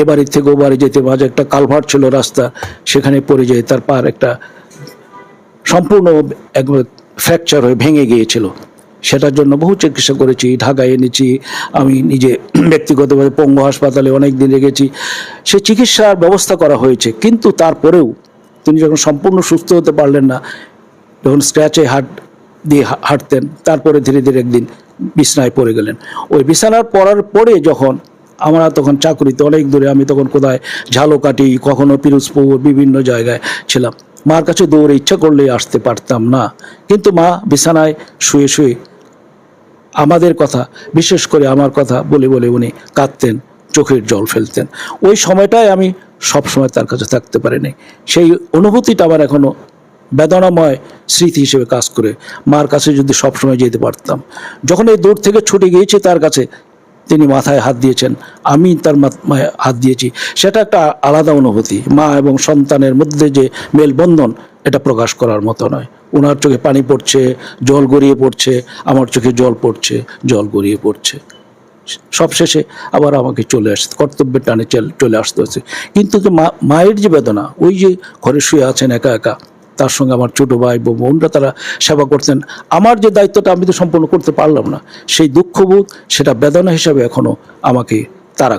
এ থেকে ও বাড়ি যেতে মাঝে একটা কালভার ছিল রাস্তা, সেখানে পড়ে যায় তার পার একটা সম্পূর্ণ একবার ফ্র্যাকচার হয়ে ভেঙে গিয়েছিল। সেটার জন্য বহু চিকিৎসা করেছি, ঢাকায় এনেছি, আমি নিজে ব্যক্তিগতভাবে পঙ্গু হাসপাতালে অনেক দিন রেখেছি। সে চিকিৎসার ব্যবস্থা করা হয়েছে, কিন্তু তারপরেও তিনি যখন সম্পূর্ণ সুস্থ হতে পারলেন না, যখন স্ক্র্যাচে হাট দিয়ে হাঁটতেন, তারপরে ধীরে ধীরে একদিন বিছনায় পড়ে গেলেন। ওই বিছানার পড়ার পরে যখন আমরা তখন চাকরিতে অনেক দূরে, আমি তখন কোথায় ঝালকাটি কখনো পিরোজপুর, বিভিন্ন জায়গায় ছিলাম। মার কাছে দৌড়ে ইচ্ছা করলেই আসতে পারতাম না। কিন্তু মা বিছানায় শুয়ে শুয়ে আমাদের কথা, বিশেষ করে আমার কথা বলে বলে উনি কাঁদতেন, চোখের জল ফেলতেন। ওই সময়টায় আমি সব সময় তার কাছে থাকতে পারিনি। সেই অনুভূতিটা আমার এখনও বেদনাময় স্মৃতি হিসেবে কাজ করে। মার কাছে যদি সব সময় যেতে পারতাম। যখন এই দূর থেকে ছুটে গিয়েছি তার কাছে তিনি মাথায় হাত দিয়েছেন। আমি তার মাথায় হাত দিয়েছি। সেটা একটা আলাদা অনুভূতি। মা এবং সন্তানের মধ্যে যে মেলবন্ধন, এটা প্রকাশ করার মতো নয়। ওনার চোখে পানি পড়ছে, জল গড়িয়ে পড়ছে, আমার চোখে জল পড়ছে, জল গড়িয়ে পড়ছে। সবশেষে আবার আমাকে চলে আসতে কর্তব্যের টানে চল- আসতে হচ্ছে। কিন্তু মায়ের যে বেদনা, ওই যে ঘরে শুয়ে আছেন একা একা তার সঙ্গে আমার ছোটো ভাই বোন, বোনরা তারা সেবা করতেন। আমার যে দায়িত্বটা আমি তো সম্পূর্ণ করতে পারলাম না। সেই দুঃখবোধ, সেটা বেদনা হিসাবে এখনও আমাকে তারা